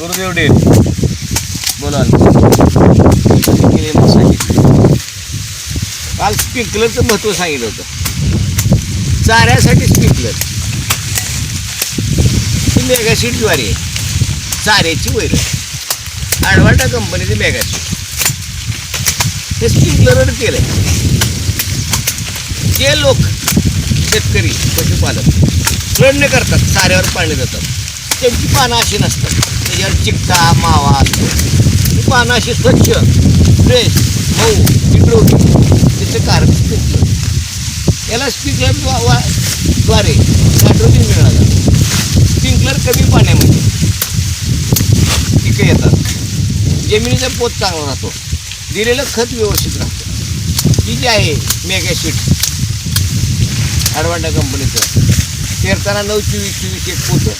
Gurudev date बोला. केले काल स्प्रिंकलरचं महत्त्व सांगितलं होतं. चाऱ्यासाठी स्प्रिंकलर ही मेगाशीट ज्वारी आहे. चाऱ्याची वैर. आडवाटा कंपनीची मेगाशीट हे स्प्रिंकलरवर केलं जे लोक शेतकरी पशुपालक रण्य करतात चाऱ्यावर पाणी देतात त्यांची पानं अशी नसतात. त्याच्यावर चिकटा मावा. असतो ती पानं अशी स्वच्छ फ्रेश मऊ निरोगी त्याचं कारण स्प्रिंकलर याला स्प्रिंकलरद्वारे नायट्रोजन मिळालं. जातं स्प्रिंकलर कमी पाण्यामध्ये. पिकं येतात. जमिनीचा पोत चांगला राहतो. दिलेलं खत व्यवस्थित राहतं. ही जी आहे मेगाशीट ॲडवांडा कंपनीचं पेरताना नऊ चोवीस चोवीस एक पोतं.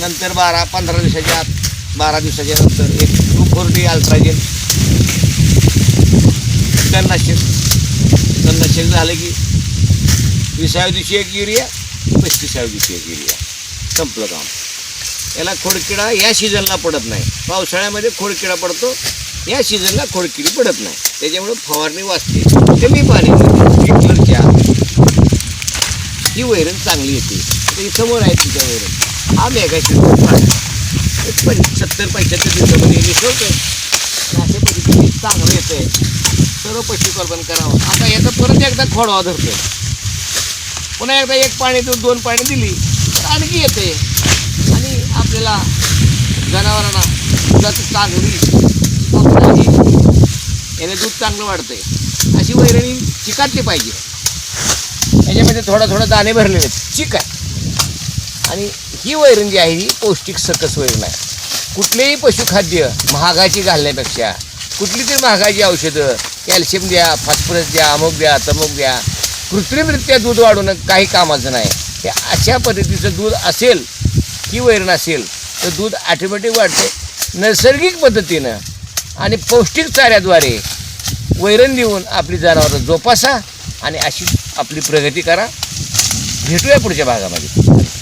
नंतर बारा पंधरा दिवसाच्या आत बारा दिवसाच्या नंतर एक टू फोर्टी अल्ट्राजेन तणनाशक. तणनाशक झालं की विसाव्या दिवशी एक युरिया पस्तीसाव्या दिवशी एक युरिया. संपलं काम. याला खोडकिडा या सीझनला पडत नाही. पावसाळ्यामध्ये खोडकिडा पडतो या सीझनला खोडकिडी पडत नाही. त्याच्यामुळे फवारणी वाचते. कमी पाणी स्प्रिंकलरच्या ही वैरण चांगली येते. आता ही समोर आहे तिच्या वैरण. आम्ही मेगा पण सत्तर पंच्याहत्तर दिवसामध्ये मिसळतोय अशा पद्धतीने चांगलं आहे सर्व पशुकल्पन करावं. आता याचा परत एकदा खोडवा धरतोय. पुन्हा एकदा एक पाणी देऊन दोन पाणी दिली तर आणखी येते आणि आपल्याला जनावरांना दुधाची चांगली याने दूध चांगलं वाढतंय. अशी वैरणी चिकाटली पाहिजे. याच्यामध्ये थोडा थोडा दाणे भरलेले आहेत. चिक आहे आणि ही वैरण जी आहे ही पौष्टिक सकस वैरण आहे. कुठलेही पशुखाद्य महागाची घालण्यापेक्षा कुठली तरी महागाची औषधं कॅल्शियम द्या फॉस्फरस द्या अमुक द्या तमुक द्या कृत्रिमरित्या दूध वाढवणं काही कामाचं नाही. हे अशा पद्धतीचं दूध असेल की वैरण असेल तर दूध ऑटोमॅटिक वाढते. नैसर्गिक पद्धतीनं आणि पौष्टिक चाऱ्याद्वारे वैरण देऊन आपली जनावरं जोपासा आणि अशी आपली प्रगती करा. भेटूया पुढच्या भागामध्ये.